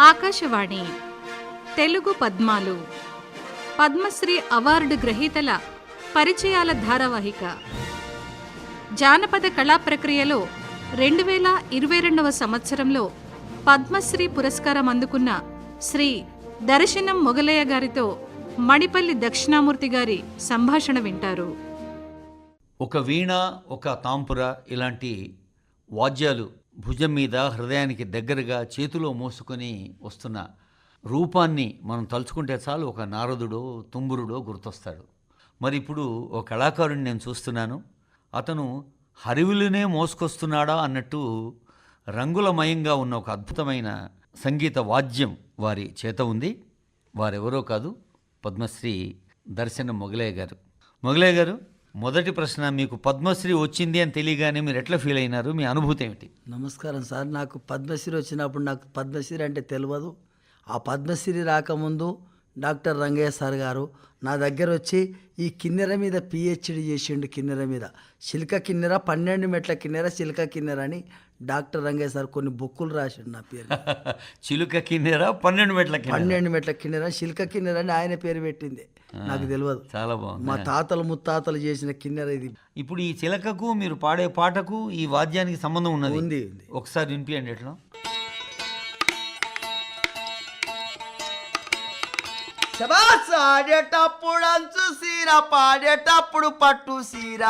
ఆకాశవాణి. తెలుగు పద్మాలు. పద్మశ్రీ అవార్డు గ్రహీతల పరిచయాల ధారావాహిక. జానపద కళా ప్రక్రియలో రెండు వేల ఇరవై రెండవ సంవత్సరంలో పద్మశ్రీ పురస్కారం అందుకున్న శ్రీ దర్శనం మొగలయ్య గారితో మణిపల్లి దక్షిణామూర్తి గారి సంభాషణ వింటారు. ఒక వీణ ఒక తాంపుర ఇలాంటి వాద్యాలు భుజం మీద హృదయానికి దగ్గరగా చేతిలో మోసుకొని వస్తున్న రూపాన్ని మనం తలుచుకుంటే చాలు ఒక నారదుడో తుంబురుడో గుర్తొస్తాడు. మరి ఇప్పుడు ఒక కళాకారుడిని నేను చూస్తున్నాను. అతను హరివులనే మోసుకొస్తున్నాడా అన్నట్టు రంగులమయంగా ఉన్న ఒక అద్భుతమైన సంగీత వాద్యం వారి చేత ఉంది. వారెవరో కాదు పద్మశ్రీ దర్శన మొగలయ్య గారు. మొగలయ్య గారు మొదటి ప్రశ్న మీకు పద్మశ్రీ వచ్చింది అని తెలియగానే మీరు ఎట్లా ఫీల్ అయినారు? మీ అనుభూతి ఏమిటి? నమస్కారం సార్. నాకు పద్మశ్రీ వచ్చినప్పుడు నాకు పద్మశ్రీ అంటే తెలియదు ఆ పద్మశ్రీ రాకముందు డాక్టర్ రంగయ్య సార్ గారు నా దగ్గర వచ్చి ఈ కిన్నెర మీద పిహెచ్డి చేసిండు కిన్నెర మీద. శిల్క కిన్నెర పన్నెండు మెట్ల కిన్నెర శిల్క కిన్నెర అని డాక్టర్ రంగయ్య సార్ కొన్ని బుక్కులు రాసిండు నా పేరు చిలుక కిన్నెరా పన్నెండు మెట్ల పన్నెండు మెట్ల కిన్నెర శిల్క కిన్నెర అని ఆయన పేరు పెట్టింది. నాకు తెలియదు. చాలా బాగుంది. మా తాతలు ముత్తాతలు చేసిన కిన్నెర ఇది. ఇప్పుడు ఈ చిలకకు మీరు పాడే పాటకు ఈ వాద్యానికి సంబంధం ఉన్నది? ఉంది ఉంది. ఒకసారి వినిపించండి ఎట్లా? శబాస్ ఆడేటప్పుడు అంచు సీర పాడేటప్పుడు పట్టు సీర.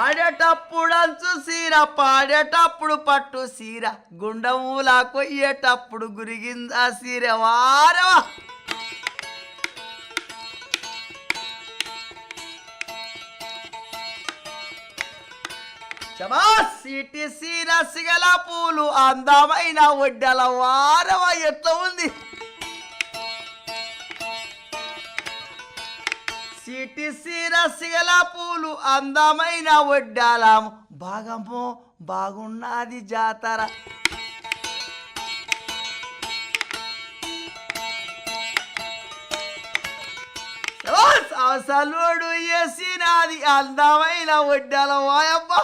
ఆడేటప్పుడు అంచు సీర పాడేటప్పుడు పట్టు సీర. గుండములా కొయ్యేటప్పుడు గురిగిందా సీర వారవా. శబాస్ సిటి సీర సిగల పూలు అందమైన ఒడ్డల వారవ ఎట్లా ఉంది? సిటి సీర సిగల పూలు అందమైన ఒడ్డాల భాగము బాగున్నది జాతర. శబాస్ అసలుడు వేసినది అందమైన ఒడ్డల వాయబ్బా.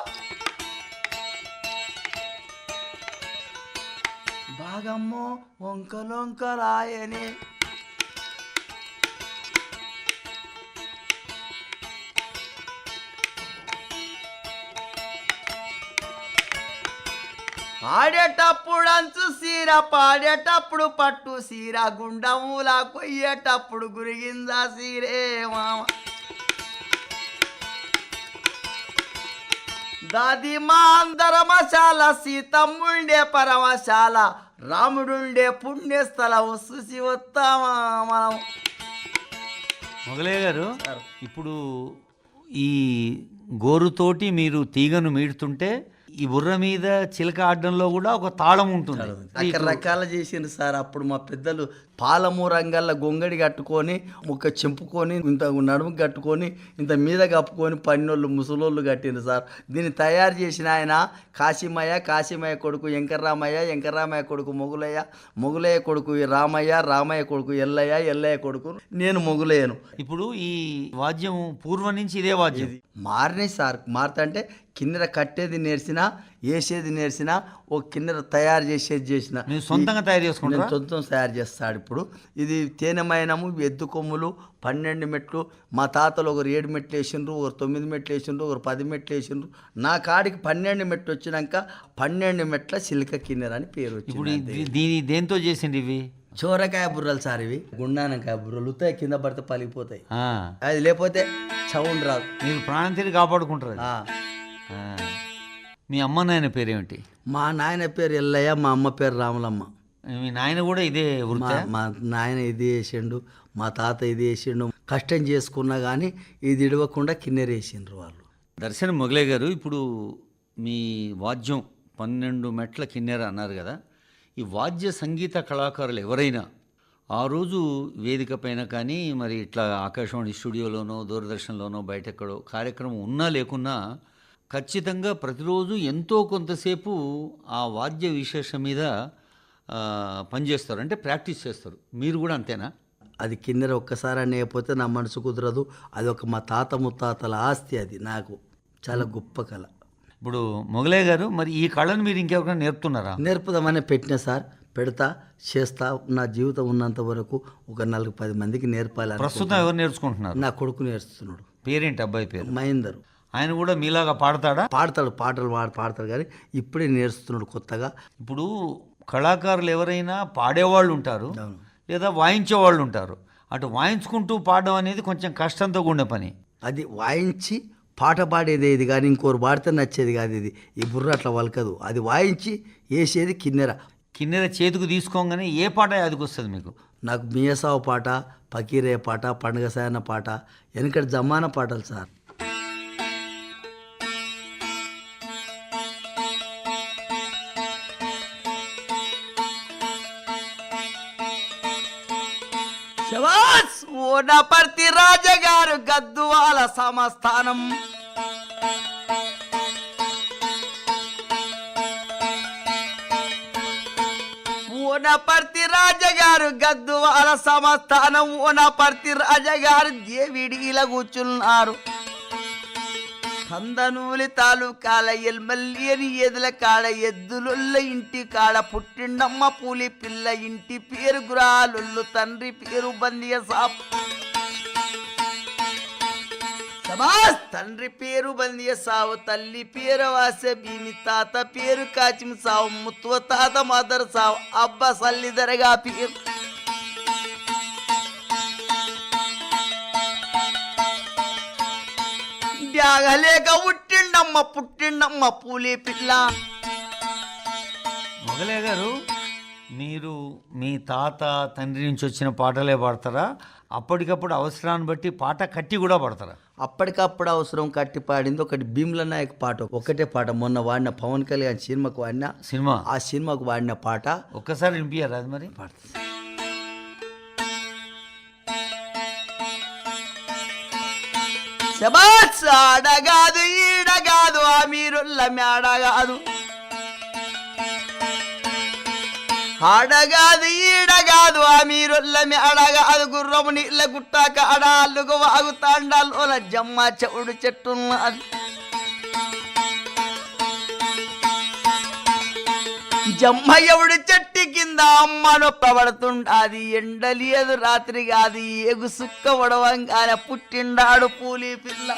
భాగమ్మో వంకలొంకరాయనే ఆడేటప్పుడు అంచు సీర పాడేటప్పుడు పట్టు సీర గుండములా కొయ్యేటప్పుడు గురిగిందా సీరే మామ. దాది మా అందరమశాల సీతమ్ముండే పరమశాల రాముడుండే పుణ్యస్థలం చూసి వస్తామా మనం? మొగలయ్య గారు ఇప్పుడు ఈ గోరుతోటి మీరు తీగను మీడుతుంటే ఈ బుర్ర మీద చిలక ఆడడంలో కూడా ఒక తాళం ఉంటుంది. రకరకాల చేసిండ్రు సార్. అప్పుడు మా పెద్దలు పాలము రంగల్ల గొంగడి కట్టుకొని ఒక చెంపుకొని ఇంత నడుము కట్టుకొని ఇంత మీద కప్పుకొని పన్నోళ్ళు ముసలోళ్ళు కట్టిండ్రు సార్. దీన్ని తయారు చేసిన ఆయన కాశీమయ్య కాశీమయ్య కొడుకు వెంకర్రామయ్య వెంకర్రామయ్య కొడుకు మొగులయ్య మొగులయ్య కొడుకు రామయ్య రామయ్య కొడుకు ఎల్లయ్య ఎల్లయ్య కొడుకు నేను మొగులయ్యను. ఇప్పుడు ఈ వాద్యం పూర్వం నుంచి ఇదే వాద్యం. మారినాయి సార్. మారుతంటే కిన్నెర కట్టేది నేర్చినా వేసేది నేర్చినా ఓ కిన్నెర తయారు చేసేది చేసిన. సొంతంగా తయారు నేను చేసుకుంటారా సొంతం తయారు చేస్తాడు ఇప్పుడు. ఇది తేనెమైనము ఎద్దు కొమ్ములు పన్నెండు మెట్లు. మా తాతలు ఒకరు ఏడు మెట్లు వేసిండ్రు ఒకరు తొమ్మిది మెట్లు వేసిండ్రు ఒకరు పది మెట్లు వేసిండ్రు. నా కాడికి పన్నెండు మెట్లు వచ్చినాక పన్నెండు మెట్ల సిలిక కిన్నెర అని పేరు వచ్చింది దీని దేంతో చేసింది ఇవి? చోరకాయ బుర్రలు సార్ ఇవి. గుండానకాయ బుర్రలు ఉత్తాయి కింద పడితే పలిగిపోతాయి. అది లేకపోతే సౌండ్ రాదు మీరు ప్రాణం తీరి కాపాడుకుంటారు. మీ అమ్మ నాయన పేరేమిటి? మా నాయన పేరు ఎల్లయ్య మా అమ్మ పేరు రాములమ్మ. మీ నాయన కూడా ఇదే మా వృత్తి? మా నాయన ఇది వేసిండు మా తాత ఇది వేసిండు. కష్టం చేసుకున్నా కానీ ఇది ఇడవకుండా కిన్నెర వేసిండ్రు వాళ్ళు. దర్శనం మొగలయ్య గారు ఇప్పుడు మీ వాద్యం పన్నెండు మెట్ల కిన్నెర అన్నారు కదా ఈ వాద్య సంగీత కళాకారులు ఎవరైనా ఆ రోజు వేదిక పైన కానీ మరి ఇట్లా ఆకాశవాణి స్టూడియోలోనో దూరదర్శన్లోనో బయట ఎక్కడో కార్యక్రమం ఉన్నా లేకున్నా ఖచ్చితంగా ప్రతిరోజు ఎంతో కొంతసేపు ఆ వాద్య విశేషం మీద పనిచేస్తారు. అంటే ప్రాక్టీస్ చేస్తారు. మీరు కూడా అంతేనా? అది కిన్నెర ఒక్కసారి అనేకపోతే నా మనసు కుదరదు. అది ఒక మా తాత ముత్తాతల ఆస్తి అది నాకు. చాలా గొప్ప కళ. ఇప్పుడు మొగలయ్య గారు మరి ఈ కళను మీరు ఇంకెవరైనా నేర్పుతున్నారా? నేర్పుదామనే పెట్టిన సార్. పెడతా చేస్తా నా జీవితం ఉన్నంత వరకు ఒక నలుగు పది మందికి నేర్పాలి ప్రస్తుతం ఎవరు నేర్చుకుంటున్నారు? నా కొడుకు నేర్చుతున్నాడు. పేరేంటి? అబ్బాయి పేరు? మహేందర్. ఆయన కూడా మీలాగా పాడతాడా? పాడతాడు పాటలు పాడు పాడతాడు కానీ ఇప్పుడే నేర్చుతున్నాడు కొత్తగా. ఇప్పుడు కళాకారులు ఎవరైనా పాడేవాళ్ళు ఉంటారు. లేదా వాయించేవాళ్ళు ఉంటారు. అటు వాయించుకుంటూ పాడడం అనేది కొంచెం కష్టంతో కూడిన పని. అది వాయించి పాట పాడేది ఇది కానీ ఇంకోరు పాడితే నచ్చేది కాదు ఇది. ఈ బుర్ర అట్లా వలకదు. అది వాయించి వేసేది కిన్నెర. కిన్నెర చేతికి తీసుకోగానే ఏ పాట యాదికి వస్తుంది మీకు? నాకు మియసావు పాట పకీరే పాట పండుగ సాయన పాట వెనకటి జమానా పాటలు సార్. శబాస్ రాజగారు గద్దువాల సమస్థానం. ఓనపర్తి రాజగారు గద్దువాల సమస్థానం ఓనపర్తి రాజగారు దేవిడిలా కూర్చున్నారు కందనూలి తాలూకాల ఎల్మల్లియని ఎదుల కాడ ఎద్దులుల్ల ఇంటి కాడ పుట్టిండమ్మ పూలి పిల్ల ఇంటి పేరు గురాలుల్లు తండ్రి పేరు బందియ సాప్ తండ్రి పేరు బందియ సావు తల్లి పేరు వాస భీమి తాత పేరు కాచిం సావు ముత్వ తాత మదర్ సావు అబ్బ సల్లిదరగా పేరు. డ్యాగలేక పుట్టిండమ్మ పుట్టిండమ్మ పూలి పిల్ల. మొగలయ్య గారు మీరు మీ తాత తండ్రి నుంచి వచ్చిన పాటలే పాడతారా? అప్పటికప్పుడు అవసరాన్ని బట్టి పాట కట్టి కూడా పాడతారా? అప్పటికప్పుడు అవసరం కట్టి పాడింది ఒకటి భీమ్ల నాయక్ పాట ఒకటే పాట. మొన్న వాడిన పవన్ కళ్యాణ్ సినిమాకు వాడిన సినిమా? ఆ సినిమాకు వాడిన పాట. ఒక్కసారి వినిపించారా అది మరి? పాడుతుంది శబాస్ ఆడగాదు ఈడగాదు ఆ మీరుల్ల మేడగాదు ఆడగాదు ఈడగాదు ఆ మీరుల్ల మేడగాదు గుర్రము నీళ్ళ గుట్టాక అడాలుగు వాగు తాండాలోన జమ్మ చెవుడు చెట్టున్నది. జమ్మయ్యవుడు చెట్టు కింద అమ్మ నొప్పబడుతుండాది ఎండలియదు రాత్రి కాదు ఏగు సుక్క వడవంగానే పుట్టిండాడు పూలి పిల్ల.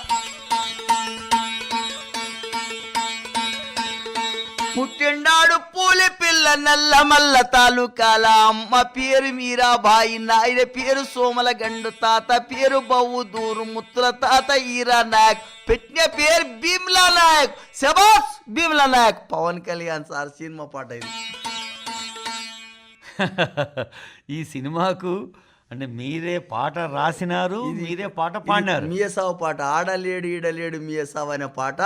పుట్టిండాడు పూలి పిల్ల నల్లమల్ల తాలూకాల. అమ్మ పేరు మీరాబాయి నాయన పేరు సోమల గండు తాత పేరు బవ్వు దూరు ముత్తుల తాత ఈరా నాయక్. పెట్టిన పేరు భీమ్లా నాయక్. శబాస్ భీమ్లా నాయక్. పవన్ కళ్యాణ్ సార్ సినిమా పాట ఇది. ఈ సినిమాకు అంటే మీరే పాట రాసినారు మీరే పాట పాడినారు. మియసావు పాట. ఆడలేడు ఈడలేడు మియసావు అనే పాట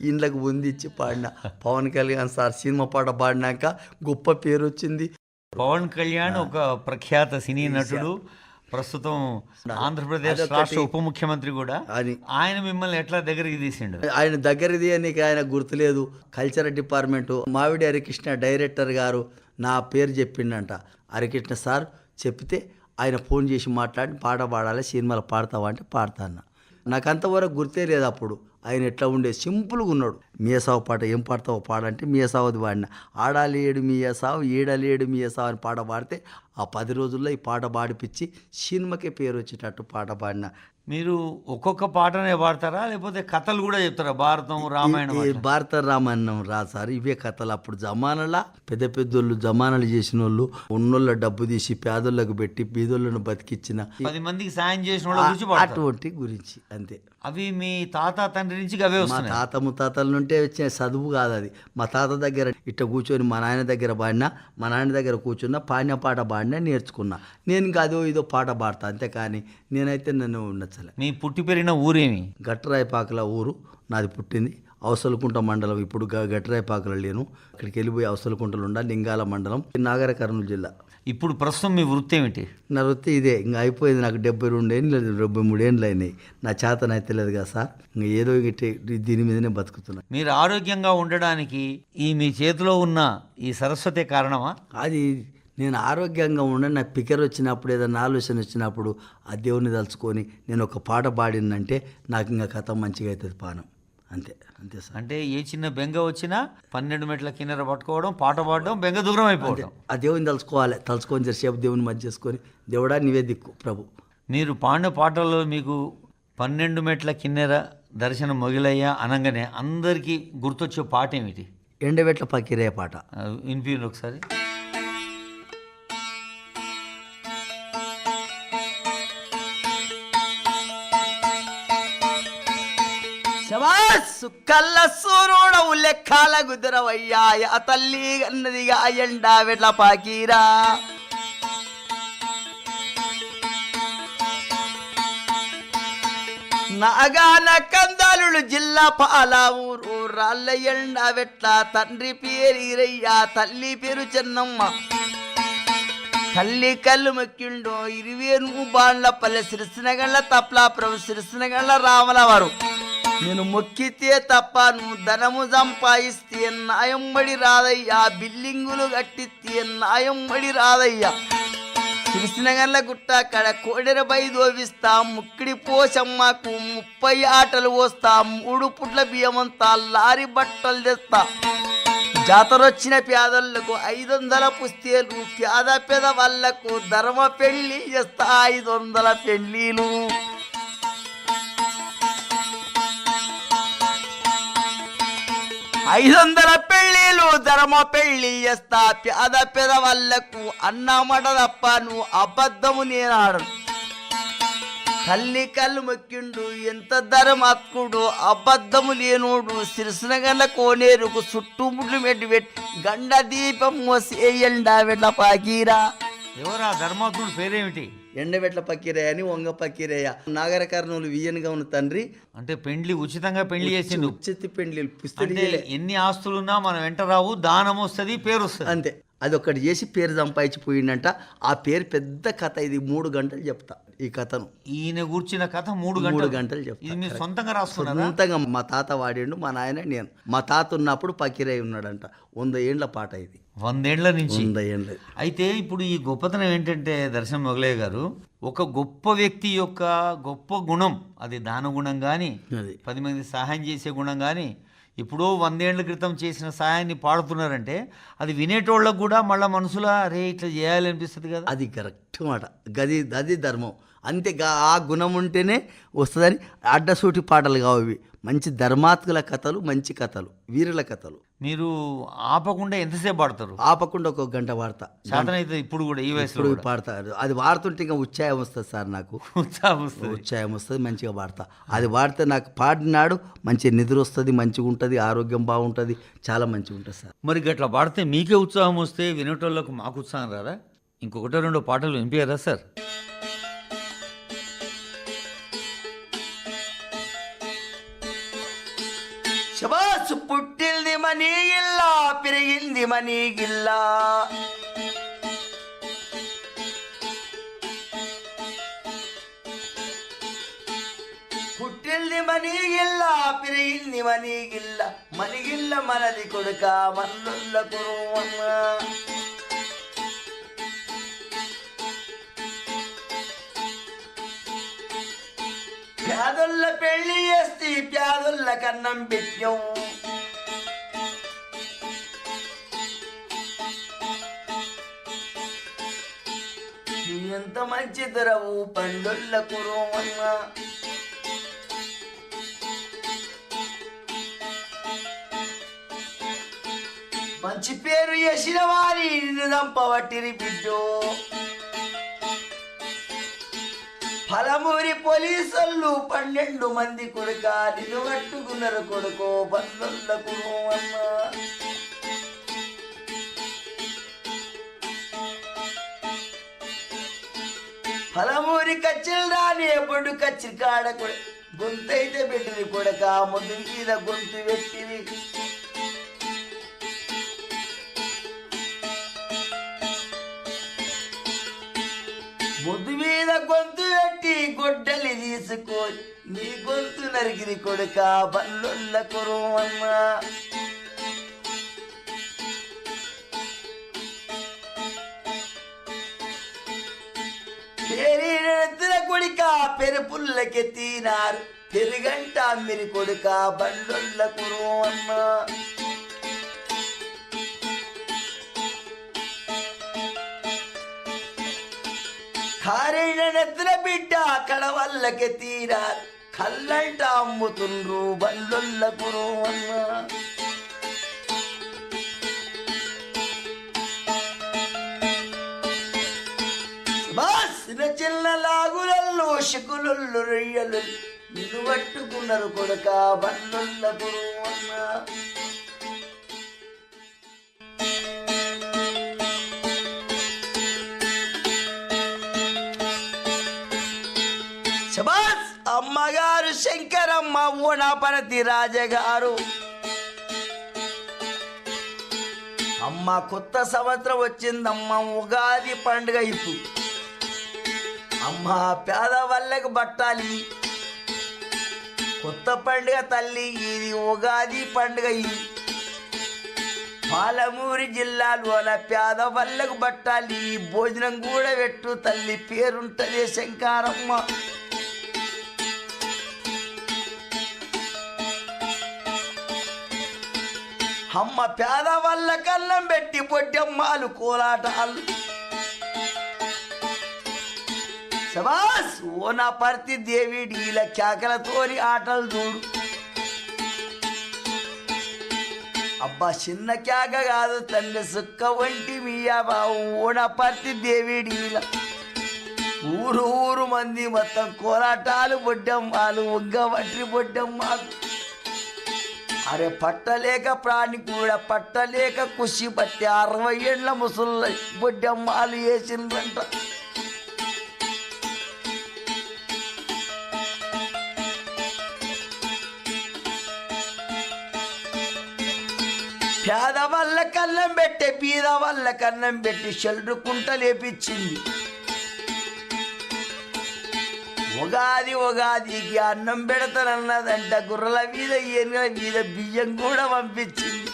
ఇండ్లకు పొందిచ్చి పాడిన. పవన్ కళ్యాణ్ సార్ సినిమా పాట పాడినాక గొప్ప పేరు వచ్చింది పవన్ కళ్యాణ్ ఒక ప్రఖ్యాత సినీ నటుడు. ప్రస్తుతం ఆంధ్రప్రదేశ్. రాష్ట్ర ఉప ముఖ్యమంత్రి కూడా. అని ఆయన మిమ్మల్ని ఎట్లా దగ్గరికి తీసిండు? ఆయన దగ్గరది అని ఆయన గుర్తులేదు. కల్చరల్ డిపార్ట్మెంటు మావిడి హరికృష్ణ డైరెక్టర్ గారు నా పేరు చెప్పిండంట. హరికృష్ణ సార్ చెప్తే ఆయన ఫోన్ చేసి మాట్లాడి పాట పాడాలి సినిమాలు పాడతావా అంటే పాడతాను నాకు అంతవరకు గుర్తే లేదు అప్పుడు. ఆయన ఎట్లా ఉండే? సింపుల్గా ఉన్నాడు. మీసావు పాట ఏం పాడతావు పాడంటే మీయసావుది పాడిన ఆడాలేడు మీయసావు ఈడలేడు మీయసావు అని పాట పాడితే ఆ పది రోజుల్లో ఈ పాట పాడిపించి సినిమాకే పేరు వచ్చేటట్టు పాట పాడిన. మీరు ఒక్కొక్క పాటనే పాడతారా? లేకపోతే కథలు కూడా చెప్తారా? భారతం రామాయణం? భారత రామాయణం రా సార్ ఇవే కథలు. అప్పుడు జమానలా పెద్ద పెద్దోళ్ళు జమానాలు చేసిన వాళ్ళు ఉన్నోళ్ళ డబ్బు తీసి పేదోళ్ళకు పెట్టి బీదోళ్ళను బతికిచ్చిన పది మందికి సాయం చేసిన వాళ్ళ గురించి అటువంటి గురించి అంతే. అవి మీ తాత తండ్రి నుంచి అవే మా వస్తున్నాయి. తాత ముత్తాతల నుంటే వచ్చిన చదువు కాదు అది. మా తాత దగ్గర ఇట్ట కూర్చొని మా నాయన దగ్గర పాడినా మా నాయన దగ్గర కూర్చున్నా పాడిన పాట పాడినా నేర్చుకున్నా. నేను ఇంకా అదో ఇదో పాట పాడతా అంతే కానీ నేనైతే నన్ను నచ్చలే మీ పుట్టి పెరిగిన ఊరేమి? గట్టరాయపాకల ఊరు నాది పుట్టింది. అవసలకుంట మండలం ఇప్పుడు గ- గట్టరాయపాకల లేను. అక్కడికి వెళ్ళిపోయి అవసలకుంటలు ఉండాలి లింగాల మండలం నాగర కర్నూలు జిల్లా. ఇప్పుడు ప్రస్తుతం మీ వృత్తి ఏమిటి? నా వృత్తి ఇదే. ఇంకా అయిపోయింది నాకు డెబ్బై రెండు ఏళ్ళు లేదు డెబ్బై మూడు ఏళ్ళు అయినాయి. నా చేతన అయితే లేదు కదా సార్. ఇంకా ఏదో దీని మీదనే బతుకుతున్నా. మీరు ఆరోగ్యంగా ఉండడానికి ఈ మీ చేతిలో ఉన్న ఈ సరస్వతి కారణమా? అది నేను ఆరోగ్యంగా ఉండ నాకు పికర్ వచ్చినప్పుడు ఏదైనా ఆలోచన వచ్చినప్పుడు ఆ దేవుని తలుచుకొని నేను ఒక పాట పాడినంటే నాకు ఇంకా కథ మంచిగా అవుతుంది పానం. అంతే అంతే సార్. అంటే ఏ చిన్న బెంగ వచ్చినా పన్నెండు మెట్ల కిన్నెర పట్టుకోవడం పాట పాడడం బెంగ దూరం అయిపోవడం. ఆ దేవుని తలుచుకోవాలి తలుచుకొని జరిసేపు దేవుని మధ్య చేసుకొని దేవుడా నీవే దిక్కు ప్రభు. మీరు పాడిన పాటల్లో మీకు పన్నెండు మెట్ల కిన్నెర దర్శనం మొగిలయ్యా అనగానే అందరికీ గుర్తొచ్చే పాట ఏమిటి? ఎండబెట్ల పక్కిరే పాట. వినిపించండి ఒకసారి. సుక్కల్ల కళ్ళ సూర్యుడవు లెక్కాల గుదిరవయ్యా తల్లి అన్నదిగా ఎండా వెట్ల పాకీరా. నాగాన కందాలుడు జిల్లా పాల ఊరు రాళ్ళ ఎండా వెట్ల తండ్రి పేరీరయ్యా తల్లి పేరు చెన్నమ్మ. కల్లి కళ్ళు మొక్కిండో ఇరువేను బాండ్ల పల్లె సిరిసినగళ్ళ తప్లాపురం సిరిసినగళ్ళ రామల వారు నేను మొక్కితే తప్ప నువ్వు ధనము సంపాదిస్తే నాయంబడి రాదయ్యా. బిల్డింగులు కట్టిస్తే నాయంబడి రాదయ్యా. సిరిసినగళ్ళ గుట్ట కడ కోడెరబై దోవిస్తాం దోవిస్తా ముక్కిడి పోసమ్మకు ముప్పై ఆటలు పోస్తా. మూడు పుట్ల బియ్యమంతా లారీ బట్టలు తెస్తా. జాతర వచ్చిన పేదలకు ఐదు వందల పుస్తేలు పేద పేద వాళ్ళకు ధర్మ పెళ్ళి చేస్తా. ఐదు వందల పెళ్ళిలు. ఐదొందల వందల పెళ్ళిలు ధర్మ పెళ్ళి చేస్తా పేద పేద వాళ్ళకు అన్నమాట తప్ప నువ్వు అబద్ధము నేనాడు కల్లి కళ్ళు మొక్కిండు ఎంత ధర్మాత్ముడు అబద్ధము లేనోడు. సిరిసినగల కోనేరుకు చుట్టుముట్లు మెట్టి పెట్టి గండ దీపం మోసేయండా వెళ్ళ పాకీరా ఎవరా ధర్మాత్ముడు పేరేమిటి? ఎండబెట్ల పకీరయ్య అని వంగ పకీరయ్య నాగర కర్నూలు వియ్యనుగా ఉన్న తండ్రి. అంటే పెండ్లి ఉచితంగా పెళ్ళి చేసిండు. ఉచిత పెండ్లి అంటే ఎన్ని ఆస్తులున్నా మనం వెంట రావు దానం వస్తుంది పేరు వస్తుంది. అంతే. అది ఒకటి చేసి పేరు సంపాదించిపోయిందంట ఆ పేరు పెద్ద కథ ఇది. మూడు గంటలు చెప్తా ఈ కథను. ఈయన కూర్చిన కథ మూడు మూడు గంటలు. గంటలు చెప్తా. సొంతంగా రాసుకున్నారా? సొంతంగా మా తాత వాడిండు మా నాయన నేను. మా తాత ఉన్నప్పుడు పకీరై ఉన్నాడంట. వంద ఏండ్ల పాట ఇది. వందేళ్ళ నుంచి. అయితే ఇప్పుడు ఈ గొప్పతనం ఏంటంటే దర్శనం మొగలయ్య గారు ఒక గొప్ప వ్యక్తి యొక్క గొప్ప గుణం అది దాన గుణం కానీ పది మంది సహాయం చేసే గుణం కానీ ఎప్పుడో వందేళ్ళ క్రితం చేసిన సహాయాన్ని పాడుతున్నారంటే అది వినేటోళ్ళకు కూడా మళ్ళీ మనసులో అరే ఇట్లా చేయాలనిపిస్తుంది కదా. అది కరెక్ట్ మాట. గది అది ధర్మం. అంతే ఆ గుణం ఉంటేనే వస్తుందని అడ్డసూటి పాటలు కావు మంచి ధర్మాత్ముల కథలు మంచి కథలు వీరుల కథలు. మీరు ఆపకుండా ఎంతసేపు పాడతారు? ఆపకుండా ఒక గంట వాడతా సాధన అయితే ఇప్పుడు కూడా ఈ వయసులో ఇప్పుడు పాడతారు అది వాడుతుంటే ఇంకా ఉచ్చాయం వస్తుంది సార్ నాకు. ఉత్సాహం వస్తుంది. ఉచ్చాయం వస్తుంది మంచిగా పాడతా. అది వాడితే నాకు పాడినాడు మంచి నిద్ర వస్తుంది మంచిగా ఉంటుంది ఆరోగ్యం బాగుంటుంది చాలా మంచిగా ఉంటుంది సార్. మరి గట్లా పాడితే మీకే ఉత్సాహం వస్తే వినేటోళ్ళకు మాకు ఉత్సాహం రాదా? ఇంకొకటో రెండో పాటలు వినిపించారా సార్? పెరిగింది మనీ గిల్లా పుట్టింది మనీ గిల్లా పెరిగింది మనీ గిల్ల మనిగిల్ల మనది కొడుక మల్లుల్ల కురువమ్మ పేదొల్ల పెళ్ళి ఎంత మంచి ధరవు పండుల్ల కురువమ్మ మంచి పేరు చేసిన వారి దంపవట్టిరి బిడ్డో. పలమూరి పోలీసులు పన్నెండు మంది కొడుక నిలువట్టుకున్నారు కట్టుకున్నారు కొడుకో బంధువులకు అమ్మ తలమూరి కచ్చిలు రాని ఎప్పుడు కచ్చి కాడ కొడ గొంతైతే పెట్టింది కొడక ముందు మీద గొంతు పెట్టివి ముద్దు మీద గొంతు పెట్టి గొడ్డలి తీసుకొని నీ గొంతు నరికిరి కొడుక బల్లుల్ల కురువమ్మ. పేరిన కొడిక పెరుపుల్లకెత్తినారు తిరిగంట అమ్మిరి కొడుక బండొల్ల కురు అన్న కారైన నిద్ర బిడ్డ అక్కడ వల్లకి తీరా కళ్ళంట అమ్ముతుండ్రు బండొల్ల కురు అన్న చిన్న చిన్న లాగులల్లు శకులుల్లు రొయ్యలు నిన్ను పట్టుకున్నారు కొడుక శబాస్! అమ్మగారు శంకరమ్మ ఊనపరతి రాజగారు. అమ్మ కొత్త సంవత్సరం వచ్చిందమ్మ ఉగాది పండుగ ఇప్పుడు. అమ్మ పేదవాళ్ళకి బట్టాలి. కొత్త పండుగ తల్లి ఇది ఉగాది పండుగ ఇది పాలమూరి జిల్లాలో అలా పేదవాళ్ళకు బట్టాలి. భోజనం కూడా పెట్టు తల్లి పేరుంటది శంకారమ్మ. అమ్మ పేదవాళ్ళ కన్నం పెట్టి పొట్టమ్మాలు కోలాటాలు. శబాస్! ఓ నా పర్తి దేవిడీల కేకలతోని ఆటలు చూడు. అబ్బా చిన్న కేక కాదు తల్లి సుక్క వంటి మీయా ఓన పర్తి దేవిడీల ఊరు ఊరు మంది మొత్తం కోలాటాలు బొడ్డమ్మాలు ఒగ్గ వట్టి మాకు అరే పట్టలేక ప్రాణి కూడా పట్టలేక కుషి పట్టి అరవై ఏళ్ళ ముసళ్ళ బొడ్డమ్మాలు వేసిండ్రంట. పేద వల్ల కన్నం పెట్టే పీద వల్ల కన్నం పెట్టి షెల్టర్ కుంట లేపించింది. ఉగాది ఉగాదికి అన్నం పెడతానన్నదంట గుర్రల మీద ఏనుగల మీద బియ్యం కూడా పంపించింది.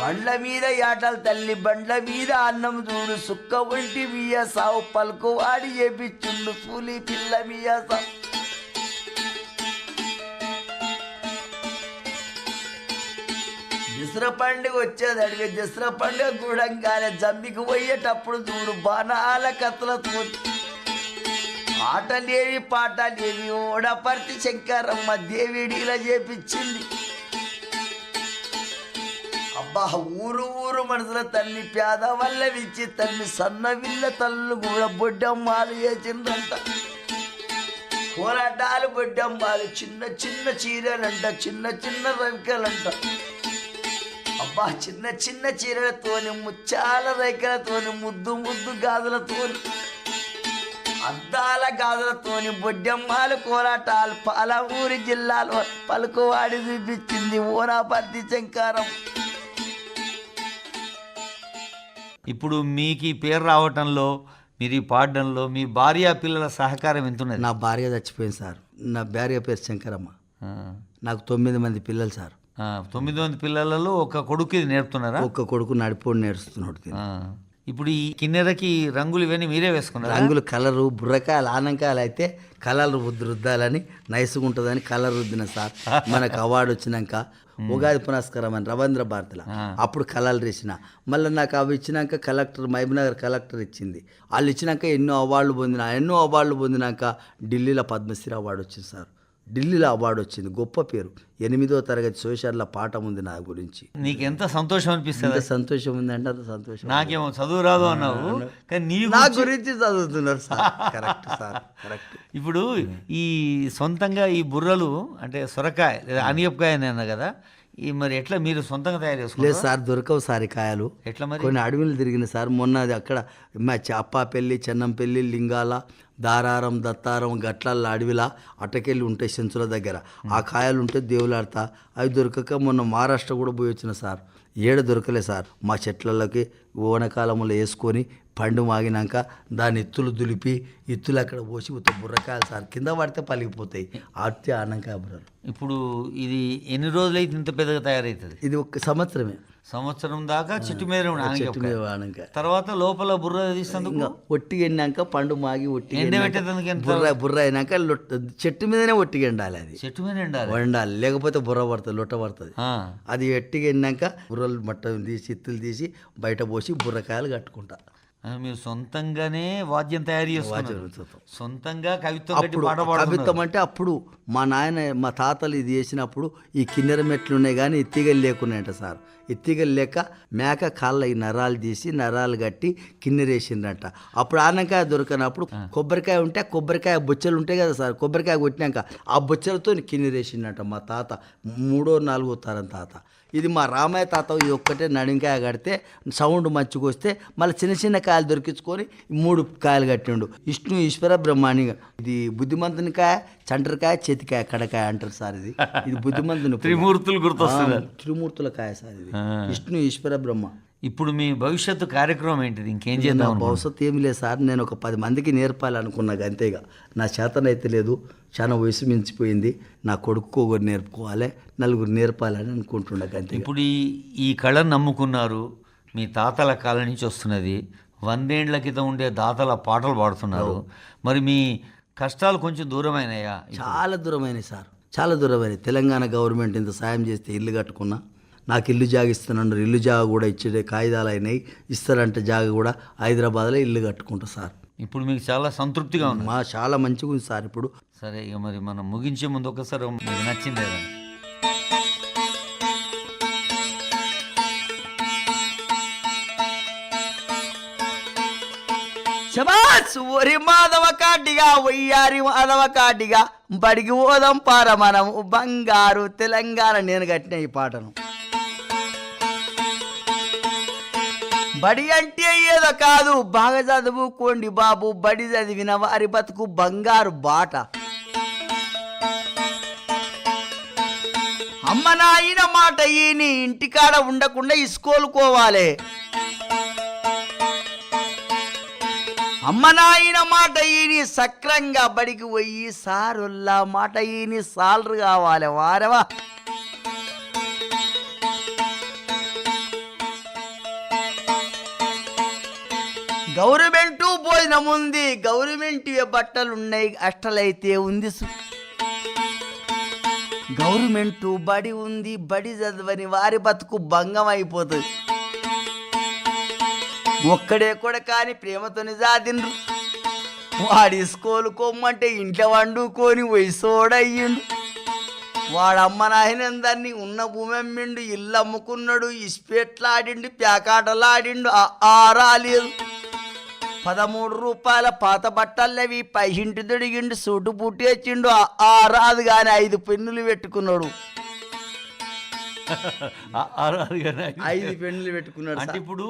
బండ్ల మీద ఏటల తల్లి బండ్ల మీద అన్నం చూడు సుక్క ఒంటి మీయ సావు పలుకు వాడి చేపించుండు పూలి పిల్ల మీయ సావు. దసరా పండుగ వచ్చేది. అడిగే దసరా పండుగ గూడంగానే జమ్మికి పోయేటప్పుడు చూడు బాణాల కథలతో ఆటలేవి పాటలేవి ఓడపర్తి శంకరమ్మ దేవిడిలా చేపించింది. అబ్బా ఊరు ఊరు మనసుల తల్లి పేద వల్ల విచ్చి తల్లి సన్నవిల్ల తల్లు కూడా బొడ్డమ్మాలు వేసిందంట కోలాటాలు బొడ్డమ్మాలు చిన్న చిన్న చీరలంట చిన్న చిన్న రవికలంట. అబ్బా చిన్న చిన్న చీరలతోని ముచ్చాల రైకలతోని ముద్దు ముద్దు గాజులతోని అద్దాల గాజులతోని బొడ్డమ్మాలు కోలాటాలు పాలమూరి జిల్లాలో పలుకువాడి చూపించింది ఓనాపర్తి శంకారం. ఇప్పుడు మీకు ఈ పేరు రావటంలో మీరు ఈ పాడడంలో మీ భార్య పిల్లల సహకారం ఎంతున్నది? నా భార్య చచ్చిపోయింది సార్. నా భార్య పేరు శంకరమ్మ. నాకు తొమ్మిది మంది పిల్లలు సార్. తొమ్మిది మంది పిల్లలలో ఒక కొడుకు ఇది నేర్పుతున్నారా? ఒక్క కొడుకు నడిపోడు నేర్చుతున్నాడు ఇప్పుడు ఈ కిన్నెరకి రంగులు ఇవన్నీ మీరే వేసుకున్నారా? రంగులు కలరు బుర్రకాయలు ఆనంకాయలు అయితే కలర్ రుద్దు రుద్దాలని నైస్గా ఉంటుందని కలర్ రుద్దిన సార్. మనకు అవార్డు వచ్చినాక ఉగాది పునస్కారం అని రవీంద్ర భారతిలో. అప్పుడు కలర్లు వేసిన మళ్ళీ నాకు అవి ఇచ్చినాక కలెక్టర్ మహబూబ్నగర్ కలెక్టర్ ఇచ్చింది. వాళ్ళు ఇచ్చినాక ఎన్నో అవార్డులు పొందిన ఎన్నో అవార్డులు పొందినాక ఢిల్లీలో పద్మశ్రీ అవార్డు వచ్చింది సార్. ఢిల్లీలో అవార్డు వచ్చింది. గొప్ప పేరు. ఎనిమిదో తరగతి సోషల్లో పాఠం ఉంది నా గురించి. నీకు ఎంత సంతోషం అనిపిస్తుంది? సంతోషం ఉందంటే అంత సంతోషం. నాకేమో చదువు రాదు అన్నావు. కానీ నీ నా గురించి- చదువుతున్నారు సార్. Correct sir correct. ఇప్పుడు ఈ సొంతంగా ఈ బుర్రలు అంటే సొరకాయ లేదా అనియపకాయ అని అన్నా కదా ఈ మరి ఎట్లా మీరు సొంతంగా తయారు లేదు చేసుకుంటారు సార్ దొరకవు సార్ కాయలు. ఎట్లా మరి? కొన్ని అడవులు తిరిగిన సార్. మొన్న అది అక్కడ మా అప్పాపల్లి చెన్నంపల్లి లింగాల దారారం దత్తారం గట్లల్ల అడవిలా అటకెళ్ళి ఉంటాయి సెంచుల దగ్గర. ఆ కాయలు ఉంటే దేవులాడతా. అవి దొరకక మొన్న మహారాష్ట్ర కూడా పోయి వచ్చిన సార్. ఏడ దొరకలే సార్. మా చెట్లలోకి ఓనకాలంలో వేసుకొని పండు మాగినాక దాని ఇత్తులు దులిపి ఇత్తులు అక్కడ పోసి ఉత్త బుర్రకాయలు సార్ కింద పడితే పలిగిపోతాయి. ఆడితే ఆనంకాయ బుర్రలు ఇప్పుడు ఇది ఎన్ని రోజులైతే ఇంత పెద్దగా తయారవుతుంది ఇది ఒక సంవత్సరమే. సంవత్సరం దాకా చెట్టు మీద చెట్టు మీద తర్వాత లోపల బుర్ర తీసేందుకు ఇంకా ఒట్టిగా ఎండినాక పండు మాగి ఎంత బుర్ర బుర్ర అయినాక చెట్టు మీదనే ఒట్టిగా ఎండాలి అది. చెట్టు మీద ఉండాలి వండాలి లేకపోతే బుర్ర పడుతుంది లొట్ట పడుతుంది. అది ఎట్టిగా ఎండినాక బుర్రలు మట్ట తీసి ఇత్తులు తీసి బయట పోసి బుర్రకాయలు కట్టుకుంటా. మీరు సొంతంగానే వాద్యం తయారు వాద్యం. సొంతంగా కవిత్వం కట్టి పాట కవిత్వం అంటే అప్పుడు మా నాయన మా తాతలు ఇది చేసినప్పుడు ఈ కిన్నెర మెట్లు ఉన్నాయి కానీ ఇత్తిగలు లేకున్నాయంట సార్. ఇత్తిగలు లేక మేక కాళ్ళ ఈ నరాలు తీసి నరాలు కట్టి కిన్నెరేసిండ్రంట అప్పుడు ఆనకాయ దొరకనప్పుడు కొబ్బరికాయ ఉంటే కొబ్బరికాయ బొచ్చలు ఉంటాయి కదా సార్. కొబ్బరికాయ కొట్టినాక ఆ బొచ్చలతో కిన్నెరేసిండంట మా తాత మూడో నాలుగో తరం తాత. ఇది మా రామయ్య తాత ఇది ఒక్కటే నడింకాయ కడితే సౌండ్ మంచిగా వస్తే మళ్ళీ చిన్న చిన్న కాయలు దొరికించుకొని మూడు కాయలు కట్టిండు. విష్ణు ఈశ్వర బ్రహ్మాణి ఇది బుద్ధిమంతుని కాయ చంటరకాయ చేతికాయ కడకాయ అంటారు సార్ ఇది. ఇది బుద్ధిమంతుని. త్రిమూర్తులు గుర్తొస్తున్నారు ఆ, త్రిమూర్తుల కాయ సార్ ఇది. విష్ణు ఈశ్వర బ్రహ్మ. ఇప్పుడు మీ భవిష్యత్తు కార్యక్రమం ఏంటిది? ఇంకేం చేద్దాం భవిష్యత్తు ఏమి లేదు సార్. నేను ఒక పది మందికి నేర్పాలనుకున్నా అంతేగా నా చేతనైతే లేదు. చాలా వయసు మించిపోయింది. నా కొడుకు ఒకరు నేర్పుకోవాలి నలుగురు నేర్పాలని అనుకుంటున్నా అంతే. ఇప్పుడు ఈ ఈ కళను నమ్ముకున్నారు మీ తాతల కాలం నుంచి వస్తున్నది. వందేండ్ల క్రితం ఉండే దాతల పాటలు పాడుతున్నారు. మరి మీ కష్టాలు కొంచెం దూరమైనాయా? చాలా దూరమైనవి సార్. చాలా దూరమైనవి తెలంగాణ గవర్నమెంట్ ఇంత సాయం చేస్తే ఇల్లు కట్టుకున్నా నాకు ఇల్లు జాగ ఇస్తున్నారు ఇల్లు జాగ కూడా ఇచ్చే కాగితాలు అయినాయి. ఇస్తారంటే జాగ కూడా హైదరాబాద్లో ఇల్లు కట్టుకుంటా సార్. ఇప్పుడు మీకు చాలా సంతృప్తిగా ఉంది. మా చాలా మంచిగా ఉంది సార్ ఇప్పుడు. సరే ఇక మరి మనం ముగించే ముందు ఒకసారి మీకు నచ్చింది శబాస్ ఒరి మాధవ కాటిగా వయ్యారి మాధవ కాటిగా బడికి ఓదం పార మనం బంగారు తెలంగాణ నేను కట్టిన ఈ పాటను. బడి అంటే ఏదో కాదు. బాగా చదువుకోండి బాబు. బడి చదివిన వారి బతుకు బంగారు బాట. అమ్మ నాయన మాట ఈని ఇంటికాడ ఉండకుండా ఇసుకోలుకోవాలి. అమ్మ నాయన మాట ఈని సక్రంగా బడికి పోయి సారుల్లా మాట ఈని సాలరు కావాలి. వారవా? గవర్నమెంట్ భోజనం ఉంది. గవర్నమెంట్ బట్టలు ఉన్నాయి అష్టలైతే ఉంది గవర్నమెంట్ బడి ఉంది. బడి చదవని వారి బతుకు భంగం అయిపోతుంది. ఒక్కడే కూడా కాని ప్రేమతోని సాధిండ్రు వాడి స్కూలు కొమ్మంటే ఇంట్లో వండుకొని వయసోడయ్యిండు వాడమ్మ అమ్మ నాయనందరినీ ఉన్న భూమి అమ్మిండు ఇల్లు అమ్ముకున్నాడు ఇస్పేట్లాడిండు ప్యాకాటలాడిండు ఆ- ఆరాలేదు. పదమూడు రూపాయల పాత బట్టలవి పైహింటి దొడిగిండు సూటు పుట్టి వచ్చిండు ఆ- ఆరాదు కానీ ఐదు పెన్నులు పెట్టుకున్నాడు. ఐదు పెన్నులు పెట్టుకున్నాడు అంటే ఇప్పుడు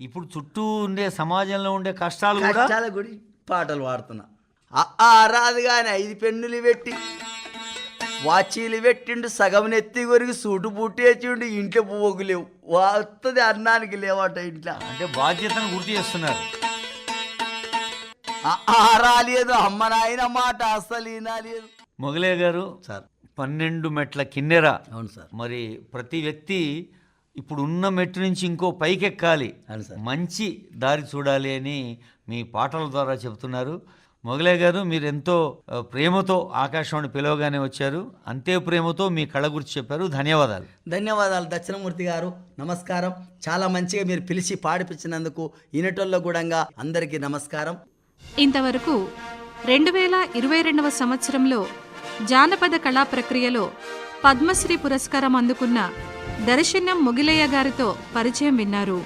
ఇప్పుడు చుట్టూ ఉండే సమాజంలో ఉండే కష్టాలు కూడా కష్టాల గుడి పాటలు పాడుతున్నా. ఆ- రాదు కానీ ఐదు పెన్నులు పెట్టి వాచీలు పెట్టిండు సగం నెత్తి కొరికి సూటు పుట్టి వచ్చిండు ఇంట్లో పోగు లేవు వస్తుంది అన్నానికి లేవట ఇంట్లో. అంటే బాధ్యతను గుర్తు చేస్తున్నారు. రాలేదు అమ్మ నాయన మాట అసలు ఈనాలేదు మొగలే గారు సార్. పన్నెండు మెట్ల కిన్నెర. అవును సార్. మరి ప్రతి వ్యక్తి ఇప్పుడు ఉన్న మెట్టు నుంచి ఇంకో పైకెక్కాలి. అవును సార్. మంచి దారి చూడాలి అని మీ పాటల ద్వారా చెబుతున్నారు. మొగలే గారు మీరు ఎంతో ప్రేమతో ఆకాశవాణి పిలవగానే వచ్చారు. అంతే ప్రేమతో మీ కళ గురించి చెప్పారు. ధన్యవాదాలు. ధన్యవాదాలు దక్షిణమూర్తి గారు. నమస్కారం. చాలా మంచిగా మీరు పిలిచి పాడిపించినందుకు ఈనటోళ్ళ కూడా అందరికీ నమస్కారం. ఇంతవరకు రెండు వేల ఇరవై రెండవ సంవత్సరంలో జానపద కళా ప్రక్రియలో పద్మశ్రీ పురస్కారం అందుకున్న దర్శనం ముగిలయ్య గారితో పరిచయం విన్నారు.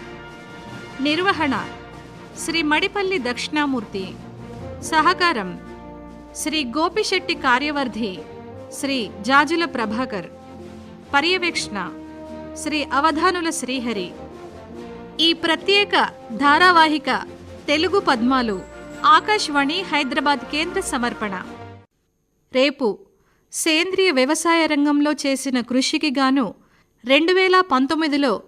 నిర్వహణ శ్రీ మడిపల్లి దక్షిణామూర్తి. సహకారం శ్రీ గోపిశెట్టి కార్యవర్ధి శ్రీ జాజుల ప్రభాకర్. పర్యవేక్షణ శ్రీ అవధానుల శ్రీహరి. ఈ ప్రత్యేక ధారావాహిక తెలుగు పద్మాలు ఆకాశవాణి హైదరాబాద్ కేంద్ర సమర్పణ. రేపు సేంద్రియ వ్యవసాయ రంగంలో చేసిన కృషికి గాను రెండు వేల పంతొమ్మిదిలో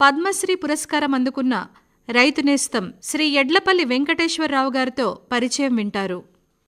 పద్మశ్రీ పురస్కారం అందుకున్న రైతు నేస్తం శ్రీ ఎడ్లపల్లి వెంకటేశ్వరరావు గారితో పరిచయం వింటారు.